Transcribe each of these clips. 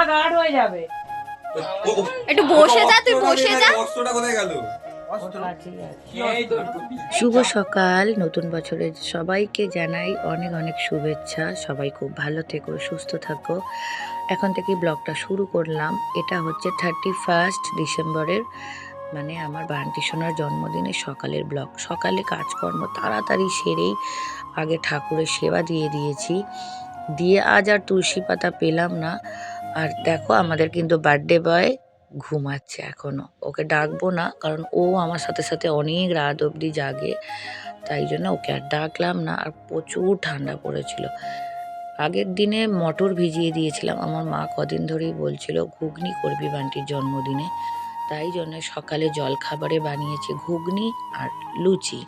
মা গার্ড হয়ে যাবে। একটু বসে যা তুই বসে যা। অস্ত্রটা কোথায় গেল? শুভ সকাল নতুন বছরের সবাইকে জানাই অনেক অনেক শুভেচ্ছা। সবাই খুব ভালো থেকো সুস্থ থাকো। এখন থেকে ব্লগটা শুরু করলাম। এটা হচ্ছে থার্টি ফার্স্ট ডিসেম্বরের মানে আমার বান্টি সোনার জন্মদিনের সকালের ব্লগ। সকালে কাজকর্ম তাড়াতাড়ি সেরেই আগে ঠাকুরের সেবা দিয়ে দিয়েছি। দিয়ে আজ আর তুলসী পাতা পেলাম না। আর দেখো আমাদের কিন্তু বার্থডে বয় ঘুমাচ্ছে এখনও। ওকে ডাকবো না, কারণ ও আমার সাথে সাথে অনেক রাত অবধি জাগে, তাই জন্য ওকে আর ডাকলাম না, আর প্রচুর ঠান্ডা পড়েছিল। আগের দিনে মটর ভিজিয়ে দিয়েছিলাম, আমার মা কদিন ধরেই বলছিল, ঘুগনি করবি বান্টির জন্মদিনে। তাই জন্য সকালে জলখাবারে বানিয়েছি ঘুগনি আর লুচি।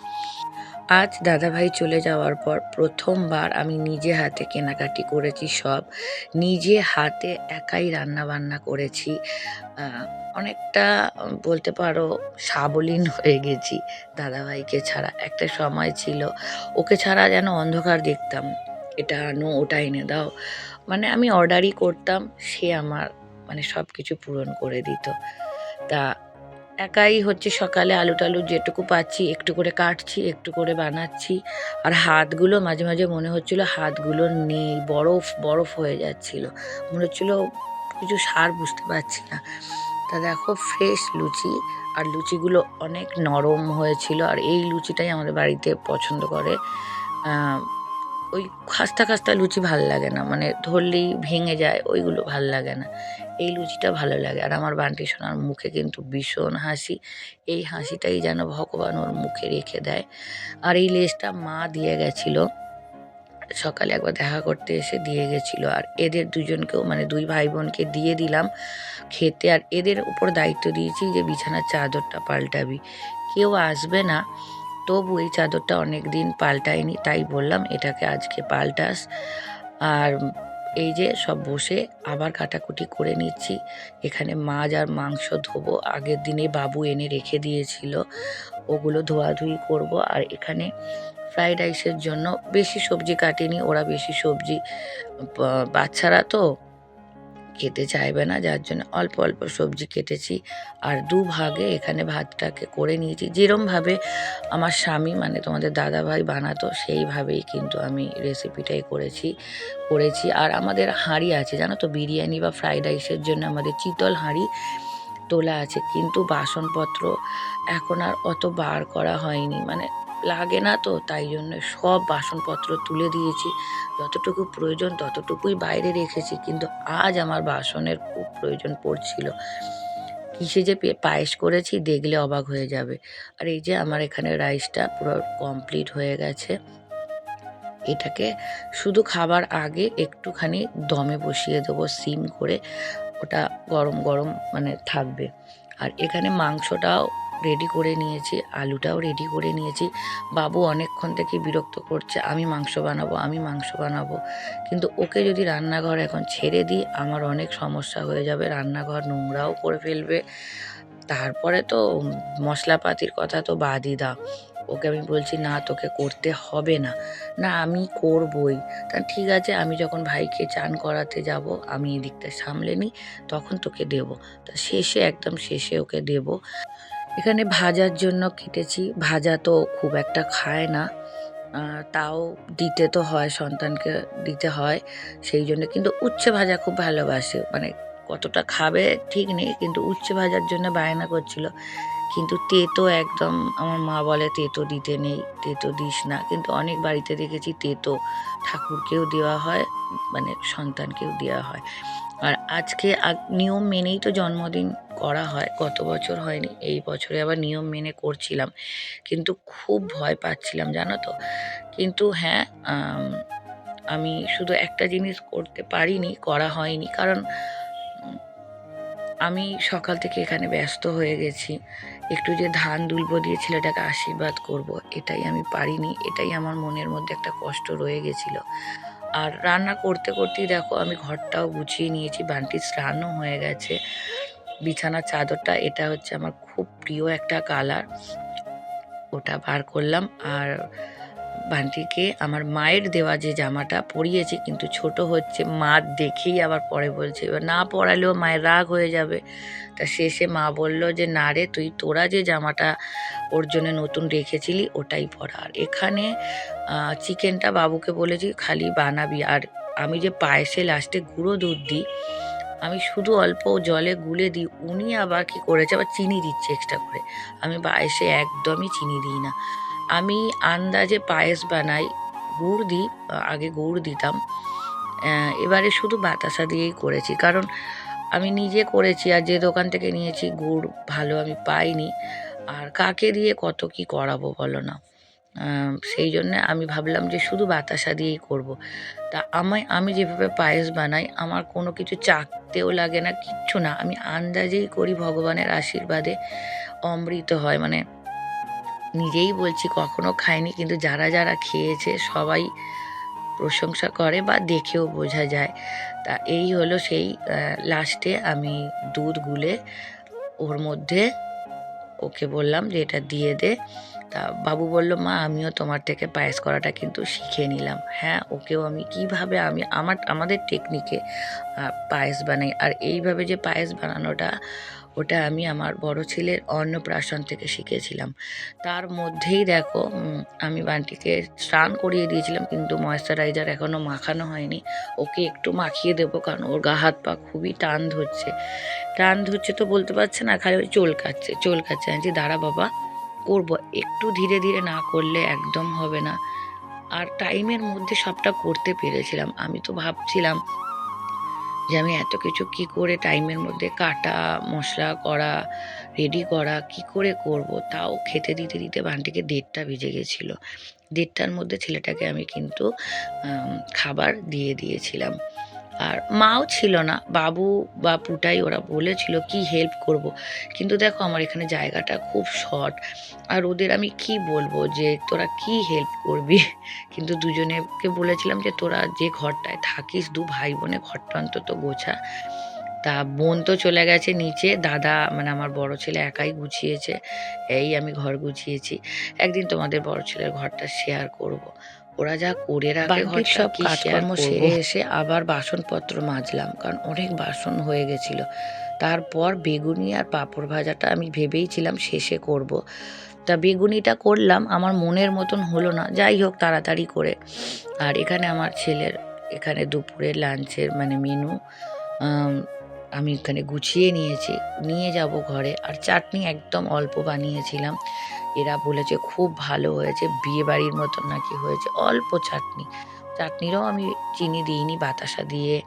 আজ দাদাভাই চলে যাওয়ার পর প্রথমবার আমি নিজে হাতে কেনাকাটি করেছি সব। নিজে হাতে একাই রান্না বান্না করেছি অনেকটা, বলতে পারো সাবলীন হয়ে গেছি দাদাভাইকে ছাড়া। একটা সময় ছিল, ওকে ছাড়া যেন অন্ধকার দেখতাম। এটা আনো, ওটা এনে দাও। মানে আমি অর্ডারই করতাম, সে আমার মানে সব কিছু পূরণ করে দিত। তা একাই হচ্ছে সকালে আলু টালু যেটুকু পাচ্ছি, একটু করে কাটছি, একটু করে বানাচ্ছি। আর হাতগুলো মাঝে মাঝে মনে হচ্ছিল হাতগুলো নেই, বরফ বরফ হয়ে যাচ্ছিল। মনে হচ্ছিল কিছু সার বুঝতে পারছি না। তা দেখো ফ্রেশ লুচি, আর লুচিগুলো অনেক নরম হয়েছিল। আর এই লুচিটাই আমাদের বাড়িতে পছন্দ করে। ওই খাস্তা খাস্তা লুচি ভালো লাগে না। মানে ধরলেই ভেঙে যায়, ওইগুলো ভালো লাগে না। এই লুচিটা ভালো লাগে। আর আমার বান্টি সোনার মুখে কিন্তু ভীষণ হাসি। এই হাসিটাই যেন ভগবান ওর মুখে রেখে দেয়। আর এই লেজটা মা দিয়ে গেছিল। সকালে একবার দেখা করতে এসে দিয়ে গেছিল। আর এদের দুজনকেও মানে দুই ভাই বোনকে দিয়ে দিলাম খেতে। আর এদের উপর দায়িত্ব দিয়েছি যে বিছানার চাদরটা পাল্টাবি। কেউ আসবে না। তবু এই চাদরটা অনেক দিন পাল্টায়নি। তাই বললাম, এটাকে আজকে পাল্টাস। আর এই যে সব বসে আবার কাটাকুটি করে নিচ্ছি। এখানে মাছ আর মাংস ধোবো। আগের দিনে বাবু এনে রেখে দিয়েছিল। ওগুলো ধোয়াধুয়ি করব। আর এখানে ফ্রাইড রাইসের জন্য বেশি সবজি কাটেনি। ওরা বেশি সবজি বাচ্চারা তো খেতে চাইবে না, যার জন্য অল্প অল্প সবজি কেটেছি। আর দু ভাগে এখানে ভাতটাকে করে নিয়েছি। যেরমভাবে আমার স্বামী মানে তোমাদের দাদা ভাই বানাতো, সেইভাবেই কিন্তু আমি রেসিপিটাই করেছি করেছি। আর আমাদের হাঁড়ি আছে, জানো তো, বিরিয়ানি বা ফ্রাইড রাইসের জন্য আমাদের চিতল হাঁড়ি তোলা আছে। কিন্তু বাসনপত্র এখন আর অত বার করা হয়নি। মানে লাগে না তো, তাই জন্য সব বাসনপত্র তুলে দিয়েছি। যতটুকু প্রয়োজন ততটুকুই বাইরে রেখেছি, কিন্তু আজ আমার বাসনের খুব প্রয়োজন পড়ছিল। কিসে যে পায়েস করেছি দেখলে অবাক হয়ে যাবে। আর এই যে আমার এখানে রাইসটা পুরো কমপ্লিট হয়ে গেছে। এটাকে শুধু খাবার আগে একটুখানি দমে বসিয়ে দেবো, সিম করে। ওটা গরম গরম মানে থাকবে। আর এখানে মাংসটাও রেডি করে নিয়েছি, আলুটাও রেডি করে নিয়েছি। বাবু অনেকক্ষণ থেকে বিরক্ত করছে, আমি মাংস বানাবো, আমি মাংস বানাবো। কিন্তু ওকে যদি রান্নাঘর এখন ছেড়ে দিই, আমার অনেক সমস্যা হয়ে যাবে, রান্নাঘর নোংরাও করে ফেলবে। তারপরে তো মশলাপাতির কথা তো বাদই দাও। ওকে আমি বলছি, না, তোকে করতে হবে না। না, আমি করবই। তা ঠিক আছে, আমি যখন ভাইকে চান করাতে যাব, আমি এদিকটা সামলে নিই, তখন তোকে দেব। তা শেষে, একদম শেষে ওকে দেব। এখানে ভাজার জন্য কেটেছি। ভাজা তো খুব একটা খায় না। তাও দিতে তো হয়, সন্তানকে দিতে হয়। সেই জন্য কিন্তু উচ্ছে ভাজা খুব ভালোবাসে। মানে কতটা খাবে ঠিক নেই, কিন্তু উচ্ছে ভাজার জন্য বায়না করছিল। কিন্তু তেতো একদম, আমার মা বলে তেতো দিতে নেই, তেতো দিস না। কিন্তু অনেক বাড়িতে দেখেছি তেতো ঠাকুরকেও দেওয়া হয় মানে সন্তানকেও দেওয়া হয়। আর আজকে নিয়ম মেনেই তো জন্মদিন করা হয়। গত বছর হয়নি, এই বছরে আবার নিয়ম মেনে করছিলাম। কিন্তু খুব ভয় পাচ্ছিলাম, জানো তো? কিন্তু হ্যাঁ আমি শুধু একটা জিনিস করতে পারিনি, করা হয়নি। কারণ আমি সকাল থেকে এখানে ব্যস্ত হয়ে গেছি। একটু যে ধান দুলবো দিয়ে ছেলেটাকে আশীর্বাদ করব, এটাই আমি পারিনি, এটাই আমার মনের মধ্যে একটা কষ্ট রয়ে গেছিল। আর রান্না করতে করতেই দেখো, আমি ঘরটাও গুছিয়ে নিয়েছি বান্টি স্নানও হয়ে গেছে। বিছানার চাদরটা, এটা হচ্ছে আমার খুব প্রিয় একটা কালার। ওটা বার করলাম আর বান্টিকে আমার মায়ের দেওয়া যে জামাটা পরিয়েছি, কিন্তু ছোট হচ্ছে, মা দেখেই আবার পরে বলছে, এবার না পরালেও মায়ের রাগ হয়ে যাবে। তা শেষে মা বলল যে, না রে, তুই তোরা যে জামাটা ওর জন্য নতুন রেখেছিলি, ওটাই পরা। আর এখানে চিকেনটা বাবুকে বলেছি, খালি বানাবি। আর আমি যে পায়েসে লাস্টে গুঁড়ো দুধ দিই আমি শুধু অল্প জলে গুলে দিই, উনি আবার কি করেছে? আবার চিনি দিচ্ছে এক্সট্রা করে। আমি পায়েসে একদমই চিনি দিই না। আমি আন্দাজে পায়েস বানাই, গুড় দিই, আগে গুড় দিতাম। এবারে শুধু বাতাসা দিয়েই করেছি। কারণ আমি নিজে করেছি আর যে দোকান থেকে নিয়েছি, গুড় ভালো আমি পাইনি। আর কাকে দিয়ে কত কি করাবো বলো না? সেই জন্য আমি ভাবলাম যে শুধু বাতাসা দিয়েই করব। তা আমায়, আমি যেভাবে পায়েস বানাই, আমার কোনো কিছু চাকতেও লাগে না, কিচ্ছু না। আমি আন্দাজেই করি ভগবানের আশীর্বাদে অমৃত হয়। মানে নিজেই বলছি, কখনো খাইনি, কিন্তু যারা যারা খেয়েছে, সবাই প্রশংসা করে বা দেখেও বোঝা যায়। তা এই হলো সেই লাস্টে আমি দুধ গুলে ওর মধ্যে ওকে বললাম যে এটা দিয়ে দে। তা বাবু বলল মা আমিও তোমার থেকে পায়েস করাটা কিন্তু শিখে নিলাম। হ্যাঁ ওকেও আমি কীভাবে আমি আমার আমাদের টেকনিকে পায়েস বানাই। আর এইভাবে যে পায়েস বানানোটা ওটা আমি আমার বড় ছেলের অন্নপ্রাশন থেকে শিখেছিলাম। তার মধ্যেই দেখো আমি বান্টিকে স্নান করিয়ে দিয়েছিলাম কিন্তু ময়েশ্চারাইজার এখনও মাখানো হয়নি। ওকে একটু মাখিয়ে দেবো কারণ ওর গা হাত পা খুবই টান ধরছে। টান ধরছে তো বলতে পারছে না খালি ওই চোল চলকাচ্ছে চলকাচ্ছে আমি বলছি, দাঁড়া বাবা করব, একটু ধীরে ধীরে না করলে একদম হবে না। আর টাইমের মধ্যে সবটা করতে পেরেছিলাম। আমি তো ভাবছিলাম যে আমি এত কিছু কি করে টাইমের মধ্যে কাটা, মশলা করা রেডি করা, কি করে করব? তাও খেতে দিতে দিতে বানটিকে দেড়টা ভিজে গেছিল। দেড়টার মধ্যে ছেলেটাকে আমি কিন্তু খাবার দিয়ে দিয়েছিলাম। আর মাও ছিল না, বাবু বা পুটাই ওরা বলেছিল কি হেল্প করব। কিন্তু দেখো আমার এখানে জায়গাটা খুব শর্ট আর ওদের আমি কি বলব যে তোরা কি হেল্প করবি? কিন্তু দুজনেকে বলেছিলাম যে তোরা যে ঘরটায় থাকিস, দু ভাই বোনে ঘরটা অন্তত গোছা। তা বোন তো চলে গেছে নিচে, দাদা মানে আমার বড় ছেলে একাই গুছিয়েছে, এই আমি ঘর গুছিয়েছি। একদিন তোমাদের বড় ছেলের ঘরটা শেয়ার করব। ওরা যা করে রাখে ঘর সব কাজকর্ম সেরে এসে আবার বাসনপত্র মাজলাম কারণ অনেক বাসন হয়ে গেছিল। তারপর বেগুনি আর পাঁপড় ভাজাটা আমি ভেবেইছিলাম শেষে করব। তা বেগুনিটা করলাম আমার মনের মতন হলো না যাই হোক তাড়াতাড়ি করে। আর এখানে আমার ছেলের এখানে দুপুরে লাঞ্চের মানে মেনু আমি এখানে গুছিয়ে নিয়েছি। নিয়ে যাব ঘরে। আর চাটনি একদম অল্প বানিয়েছিলাম। এরা বলেছে খুব ভালো হয়েছে। বিয়ে বাড়ির মতন নাকি হয়েছে। অল্প চাটনি। চাটনিরও আমি চিনি দিইনি, বাতাসা দিয়ে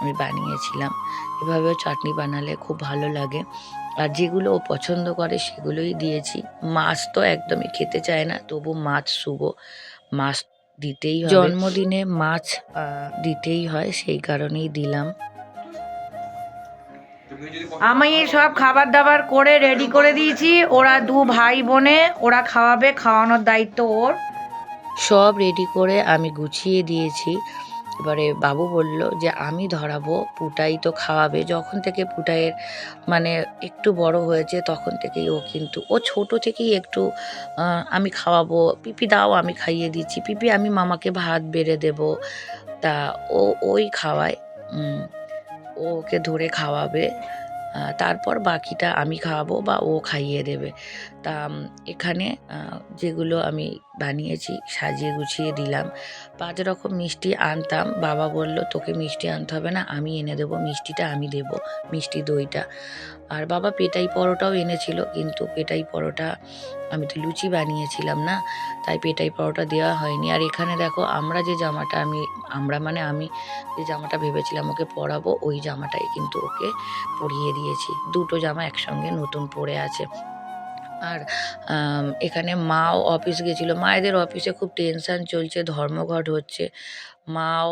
আমি বানিয়েছিলাম। এভাবেও চাটনি বানালে খুব ভালো লাগে। আর যেগুলো ও পছন্দ করে সেগুলোই দিয়েছি। মাছ তো একদমই খেতে চায় না, তবু মাছ শুভ। মাছ দিতেই জন্মদিনে মাছ দিতেই হয়, সেই কারণেই দিলাম। আমি সব খাবার দাবার করে রেডি করে দিয়েছি। ওরা দু ভাই বোনে ওরা খাওয়াবে খাওয়ানোর দায়িত্ব ওর। সব রেডি করে আমি গুছিয়ে দিয়েছি। এবারে বাবু বলল যে আমি ধরাবো পুটাই তো খাওয়াবে। যখন থেকে পুটাইয়ের মানে একটু বড় হয়েছে তখন থেকেই ও কিন্তু ও ছোট থেকেই একটু আমি খাওয়াবো পিপি দাও আমি খাইয়ে দিচ্ছি। পিপি আমি মামাকে ভাত বেড়ে দেব। তা ও ওই খাওয়ায় ও ওকে ধরে খাওয়াবে তারপর বাকিটা আমি খাওয়াবো বা ও খাইয়ে দেবে। তা এখানে যেগুলো আমি বানিয়েছি, সাজিয়ে গুছিয়ে দিলাম। পাঁচ রকম মিষ্টি আনতাম। বাবা বলল, তোকে মিষ্টি আনতে হবে না, আমি এনে দেবো, মিষ্টিটা আমি দেব, মিষ্টি দইটা। আর বাবা পেটাই পরোটাও এনেছিল, কিন্তু পেটাই পরোটা, আমি তো লুচি বানিয়েছিলাম না, তাই পেটাই পরোটা দেওয়া হয়নি। আর এখানে দেখো, আমরা যে জামাটা আমি, আমরা মানে আমি যে জামাটা ভেবেছিলাম ওকে পরাবো, ওই জামাটাই কিন্তু ওকে পরিয়ে দিয়েছি। দুটো জামা একসঙ্গে নতুন পরে আছে। আর এখানে মাও অফিস গেছিল। মায়েদের অফিসে খুব টেনশান চলছে, ধর্মঘট হচ্ছে। মাও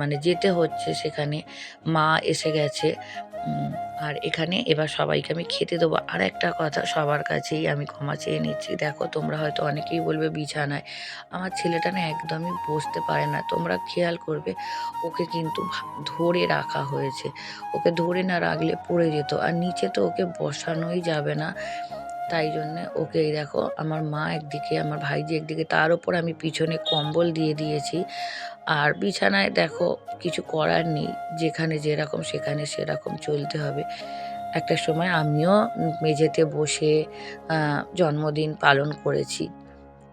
মানে যেতে হচ্ছে সেখানে। মা এসে গেছে আর এখানে এবার সবাইকে আমি খেতে দেবো। আর একটা কথা, সবার কাছেই আমি ক্ষমা চেয়ে নিচ্ছি। দেখো, তোমরা হয়তো অনেকেই বলবে বিছানায়। আমার ছেলেটা না একদমই বসতে পারে না। তোমরা খেয়াল করবে, ওকে কিন্তু ধরে রাখা হয়েছে। ওকে ধরে না রাখলে পড়ে যেত। আর নিচে তো ওকে বসানোই যাবে না। তাই জন্যে ওকে এই দেখো, আমার মা একদিকে, আমার ভাইজি একদিকে, তার ওপর আমি পিছনে কম্বল দিয়ে দিয়েছি। আর বিছানায় দেখো, কিছু করার নেই, যেখানে যেরকম সেখানে সেরকম চলতে হবে। একটা সময় আমিও মেঝেতে বসে জন্মদিন পালন করেছি।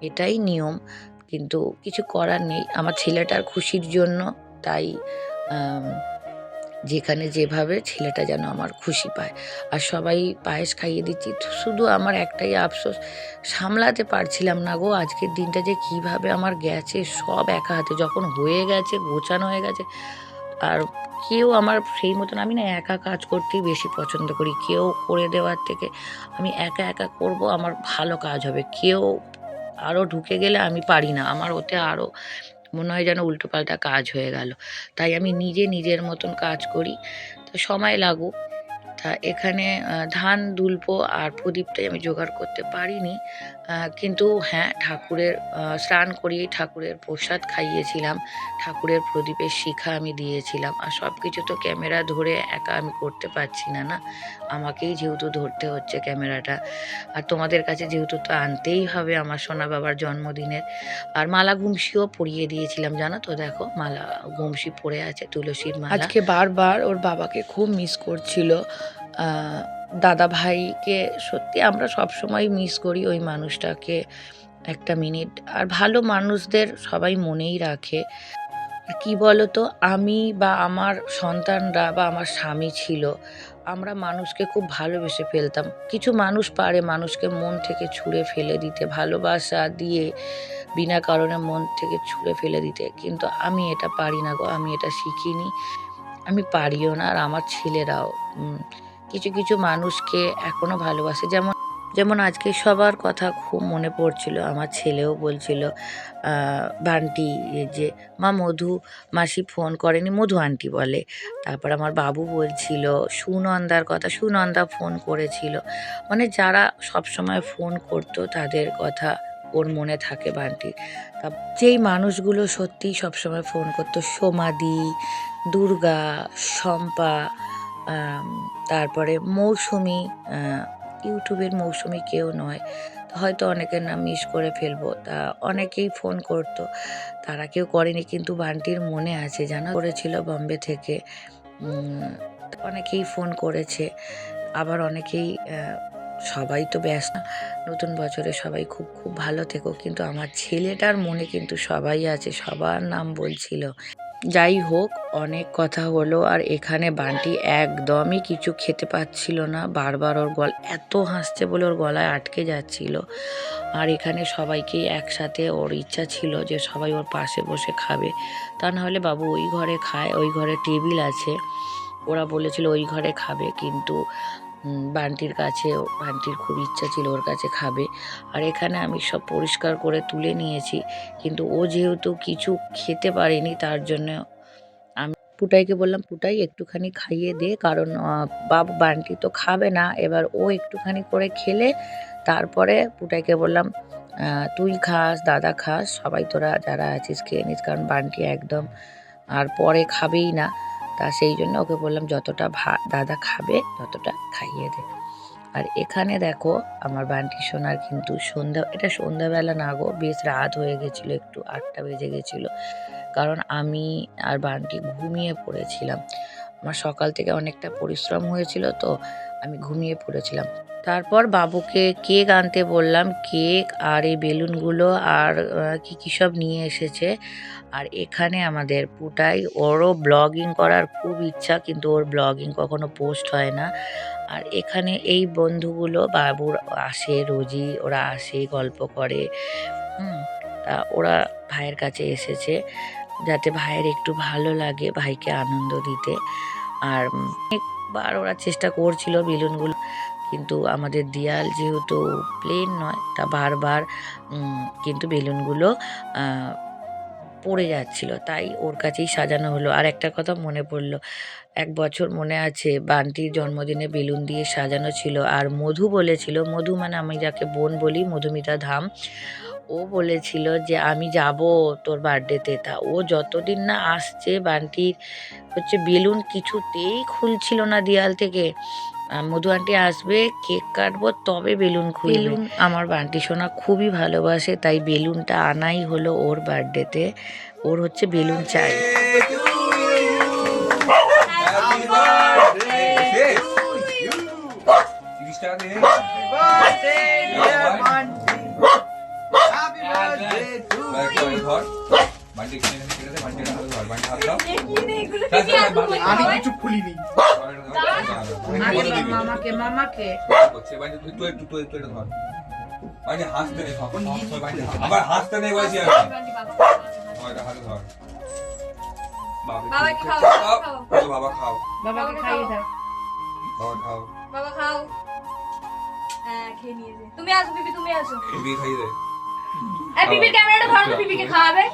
এটাই নিয়ম, কিন্তু কিছু করার নেই। আমার ছেলেটার খুশির জন্য তাই যেখানে যেভাবে ছেলেটা যেন আমার খুশি পায়। আর সবাই পায়েস খাইয়ে দিচ্ছি। শুধু আমার একটাই আফসোস, সামলাতে পারছিলাম না গো। আজকের দিনটা যে কীভাবে আমার গেছে, সব একা হাতে। যখন হয়ে গেছে, গোছানো হয়ে গেছে, আর কেউ আমার সেই মতন আমি না একা কাজ করতেই বেশি পছন্দ করি। কেউ করে দেওয়ার থেকে আমি একা একা করব, আমার ভালো কাজ হবে। কেউ আরও ঢুকে গেলে আমি পারি না। আমার ওতে আরও মনে হয় যেন উল্টোপাল্টা কাজ হয়ে গেল। তাই আমি নিজে নিজের মতন কাজ করি। তো সময় লাগু তা এখানে ধান, দুলপো আর প্রদীপটাই আমি জোগাড় করতে পারিনি। কিন্তু হ্যাঁ ঠাকুরের স্নান করিয়ে ঠাকুরের প্রসাদ খাইয়েছিলাম। ঠাকুরের প্রদীপের শিখা আমি দিয়েছিলাম। আর সব কিছু তো ক্যামেরা ধরে একা আমি করতে পারছি না না? আমাকেই যেহেতু ধরতে হচ্ছে ক্যামেরাটা। আর তোমাদের কাছে যেহেতু তো আনতেই হবে আমার সোনা বাবার জন্মদিনের। আর মালা গুমসিও পরিয়ে দিয়েছিলাম, জানো তো? দেখো, মালা গুমসি পড়ে আছে, তুলসীর মালা। আজকে বারবার ওর বাবাকে খুব মিস করছিল। দাদা ভাইকে সত্যি আমরা সব সময় মিস করি ওই মানুষটাকে একটা মিনিট আর ভালো মানুষদের সবাই মনেই রাখে। কি বলতো, আমি বা আমার সন্তানরা বা আমার স্বামী ছিল, আমরা মানুষকে খুব ভালোবেসে ফেলতাম। কিছু মানুষ পারে মানুষকে মন থেকে ছুঁড়ে ফেলে দিতে, ভালোবাসা দিয়ে, বিনা কারণে মন থেকে ছুঁড়ে ফেলে দিতে। কিন্তু আমি এটা পারি না গো, আমি এটা শিখিনি। আমি পারিও না, আর আমার ছেলেরাও কিছু কিছু মানুষকে এখনও ভালোবাসে। যেমন যেমন আজকে সবার কথা খুব মনে পড়ছিল, আমার ছেলেও বলছিল বান্টি যে, মা মধু মাসি ফোন করেনি, মধু আন্টি বলে। তারপর আমার বাবু বলছিল, সুনন্দার কথা, সুনন্দা ফোন করেছিল। মানে যারা সব সময় ফোন করতো, তাদের কথা ওর মনে থাকে বান্টি। তা যেই মানুষগুলো সত্যি সবসময় ফোন করতো, সোমাদি, দুর্গা, শম্পা তারপরে মৌসুমি ইউটিউবের মৌসুমি কেউ নয়। হয়তো অনেকের নাম মিস করে ফেলব। তা অনেকেই ফোন করতো। তারা কেউ করেনি কিন্তু বান্টির মনে আছে, জানা? করেছিল বম্বে থেকে। অনেকেই ফোন করেছে। আবার অনেকেই সবাই তো ব্যস্ত। নতুন বছরে সবাই খুব খুব ভালো থেকো। কিন্তু আমার ছেলেটার মনে কিন্তু সবাই আছে, সবার নাম বলছিল। যাই হোক, অনেক কথা হলো আর এখানে বান্টি একদমই কিছু খেতে পাচ্ছিল না। বারবার ওর গল, এত হাসছে বলে ওর গলায় আটকে যাচ্ছিল। আর এখানে সবাইকেই একসাথে ওর ইচ্ছা ছিল যে সবাই ওর পাশে বসে খাবে। তা না হলে বাবু ওই ঘরে খায়, ওই ঘরে টেবিল আছে। ওরা বলেছিল ওই ঘরে খাবে, কিন্তু বান্টির কাছে, বান্টির খুব ইচ্ছা ছিল ওর কাছে খাবে। আর এখানে আমি সব পরিষ্কার করে তুলে নিয়েছি। কিন্তু ও যেহেতু কিছু খেতে পারেনি, তার জন্য আমি পুটাইকে বললাম, পুটাই, একটুখানি খাইয়ে দে। কারণ বাবু, বান্টি তো খাবে না। এবার ও একটুখানি করে খেলে, তারপরে পুটাইকে বললাম তুই খাস, দাদা খাস, সবাই তোরা যারা আছিস খেয়ে নিস। কারণ বান্টি একদম আর পরে খাবেই না। তা সেই জন্য ওকে বললাম, যতটা ভা, দাদা খাবে, ততটা খাইয়ে দে। আর এখানে দেখো, আমার বান্টি সোনার কিন্তু সন্ধ্যা, এটা সন্ধ্যাবেলা না গো, বেশ রাত হয়ে গেছিল, একটু আটটা বেজে গেছিল। কারণ আমি আর বান্টি ঘুমিয়ে পড়েছিলাম। আমার সকাল থেকে অনেকটা পরিশ্রম হয়েছিল তো, আমি ঘুমিয়ে পড়েছিলাম। তারপর বাবুকে কেক আনতে বললাম, কেক আর এই বেলুনগুলো আর কি কী সব নিয়ে এসেছে। আর এখানে আমাদের পুটাই, ওরও ব্লগিং করার খুব ইচ্ছা, কিন্তু ওর ব্লগিং কখনো পোস্ট হয় না। আর এখানে এই বন্ধুগুলো, বাবুর আসে, রোজই ওরা আসে, গল্প করে। তা ওরা ভাইয়ের কাছে এসেছে, যাতে ভাইয়ের একটু ভালো লাগে, ভাইকে আনন্দ দিতে। আর অনেকবার ওরা চেষ্টা করছিল বেলুনগুলো। কিন্তু আমাদের দেয়াল যেহেতু প্লেন নয়, তা বারবার কিন্তু বেলুনগুলো পড়ে যাচ্ছিল। তাই ওর কাছেই সাজানো হলো। আর একটা কথা মনে পড়ল, এক বছর মনে আছে বান্টির জন্মদিনে বেলুন দিয়ে সাজানো ছিল। আর মধু বলেছিল, মধু মানে আমি যাকে বোন বলি, মধুমিতা ধাম। ও বলেছিল যে আমি যাব তোর বার্থডেতে তা। ও যতদিন না আসছে বান্টির হচ্ছে বেলুন কিছুতেই খুলছিল না দেয়াল থেকে। মধু আন্টি আসবে কেক কাটবো তবে বেলুন খুলবে। বেলুন আমার বান্টি সোনা খুবই ভালোবাসে তাই বেলুনটা আনাই হলো ওর বার্থডেতে ওর হচ্ছে বেলুন চাই। টাকা চাল, বান্টি- আমি কিছু খুলিনি। মামাকে মামাকে তুই- তুই একটু- তুই- তুই এটা ধর। বান্টি হাসতে নেই, সব- সব সময় বান্টি হাসতে- আবার হাসতে নেই বলেছি আমি। হাতে ধর। বাবা, খাও। বাবা খাও বাবা খাও। বাবা খাও। হ্যাঁ তুমি আসো পিপি তুমি আসো। খাইয়ে দে। এই পিপির ক্যামেরাটা ধরো তো পিপিকে খাওয়াবে।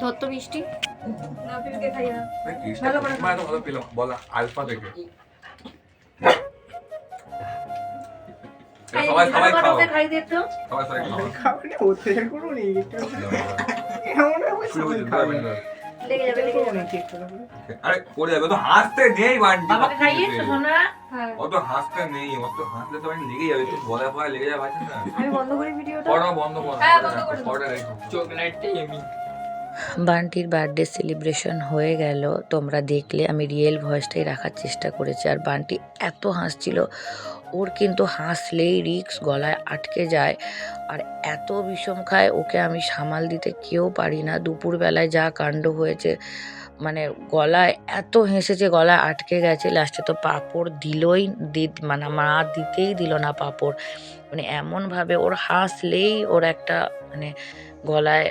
ধর তো মিষ্টি। না পিপিকে খাইয়া ভালো করে ভালো পেলাম বলা আলফা দেখে। সবাই সবাই খাও। ওকে খাইয়ে দিত সবাই সবাই খাও। খাবারে অত্যাচার করুন এই একটু এমন হবে সবাই খাও না। লেগে যাবে লেগে যাবে। করে। আরে পড়ে যাবে তো হাসতে নেই বান্টি বাবাকে খাইয়েছো সোনা হ্যাঁ। অত হাসতে নেই অত হাসলে তো বান্টি লেগে যাবে তুই বলা পড়া লেগে যাবে না আমি বন্ধ করি ভিডিওটা? পড়া বন্ধ কর। হ্যাঁ, বন্ধ করে। পড়া রেখো বান্টির বার্থডে সেলিব্রেশন হয়ে গেল। তোমরা দেখলে আমি রিয়েল ভয়েসটাই রাখার চেষ্টা করেছি। আর বান্টি এত হাসছিল। ওর কিন্তু হাসলেই রিক্স গলায় আটকে যায়। আর এত বিষম খায়, ওকে আমি সামাল দিতে কেউ পারি না। দুপুরবেলায় যা কাণ্ড হয়েছে মানে গলায় এত হেসেছে, গলায় আটকে গেছে। লাস্টে তো পাঁপড় দিলই দি মানে মা দিতেই দিল না পাঁপড়। মানে এমনভাবে ওর হাসলেই ওর একটা মানে গলায়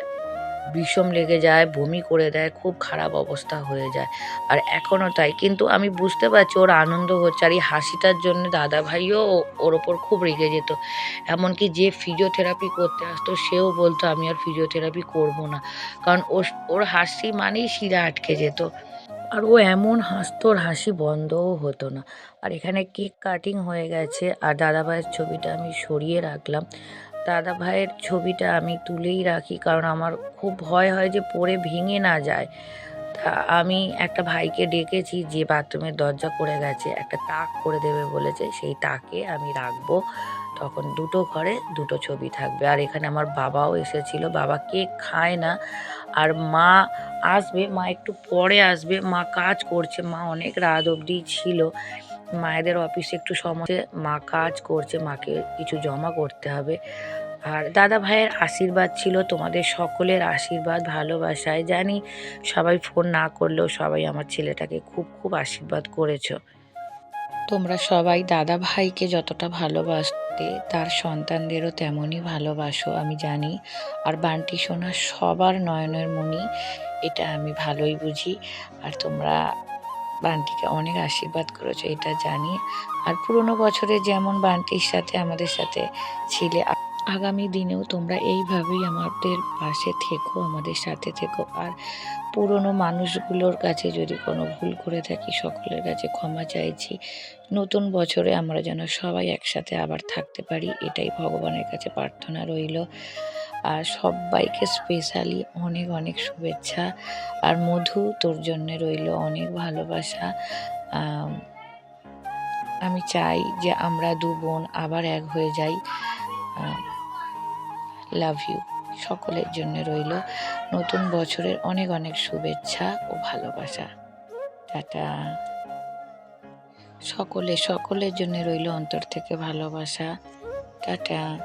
বিষম লেগে যায়, বমি করে দেয়, খুব খারাপ অবস্থা হয়ে যায়। আর এখনও তাই। কিন্তু আমি বুঝতে পারছি ওর আনন্দ হচ্ছে আর এই হাসিটার জন্য দাদা ভাইও ওর ওপর খুব রেগে যেত। এমনকি যে ফিজিওথেরাপি করতে আসতো, সেও বলতো, আমি আর ফিজিওথেরাপি করব না। কারণ ওর ওর হাসি মানেই শিরা আটকে যেত। আর ও এমন হাসতোর হাসি বন্ধও হতো না। আর এখানে কেক কাটিং হয়ে গেছে। আর দাদাভাইয়ের ছবিটা আমি সরিয়ে রাখলাম। দাদা ভাইয়ের ছবিটা আমি তুলেই রাখি, কারণ আমার খুব ভয় হয় যে পড়ে ভেঙে না যায়। তা আমি একটা ভাইকে ডেকেছি, যে বাথরুমের দরজা করে গেছে, একটা তাক করে দেবে বলেছে, সেই তাকে আমি রাখব। তখন দুটো ঘরে দুটো ছবি থাকবে। আর এখানে আমার বাবাও এসেছিল। বাবা কেক খায় না। আর মা আসবে, মা একটু পরে আসবে, মা কাজ করছে, মা অনেক রাত অবধি ছিল। মায়েদের অফিসে একটু সময় মা কাজ করছে, মাকে কিছু জমা করতে হবে। আর দাদা ভাইয়ের আশীর্বাদ ছিল তোমাদের সকলের আশীর্বাদ, ভালোবাসায়। জানি সবাই ফোন না করলেও সবাই আমার ছেলেটাকে খুব খুব আশীর্বাদ করেছ। তোমরা সবাই দাদা ভাইকে যতটা ভালোবাসতে, তার সন্তানদেরও তেমনই ভালোবাসো, আমি জানি। আর বান্টি সোনা সবার নয়নের মণি এটা আমি ভালোই বুঝি। আর তোমরা বান্টিকে অনেক আশীর্বাদ করেছ, এটা জানি। আর পুরোনো বছরে যেমন বান্টির সাথে আমাদের সাথে ছিলে, আগামী দিনেও তোমরা এইভাবেই আমাদের পাশে থেকো, আমাদের সাথে থেকো। আর পুরনো মানুষগুলোর কাছে যদি কোনো ভুল করে থাকি, সকলের কাছে ক্ষমা চাইছি। নতুন বছরে আমরা যেন সবাই একসাথে আবার থাকতে পারি, এটাই ভগবানের কাছে প্রার্থনা রইল। আর সবাইকে স্পেশালি অনেক অনেক শুভেচ্ছা। আর মধু, তোর জন্যে রইল অনেক ভালোবাসা। আমি চাই যে আমরা দু বোন আবার এক হয়ে যাই। লাভ ইউ সকলের জন্য রইল নতুন বছরের অনেক অনেক শুভেচ্ছা ও ভালোবাসা। টাটা। সকলে, সকলের জন্য রইল অন্তর থেকে ভালোবাসা। টাটা।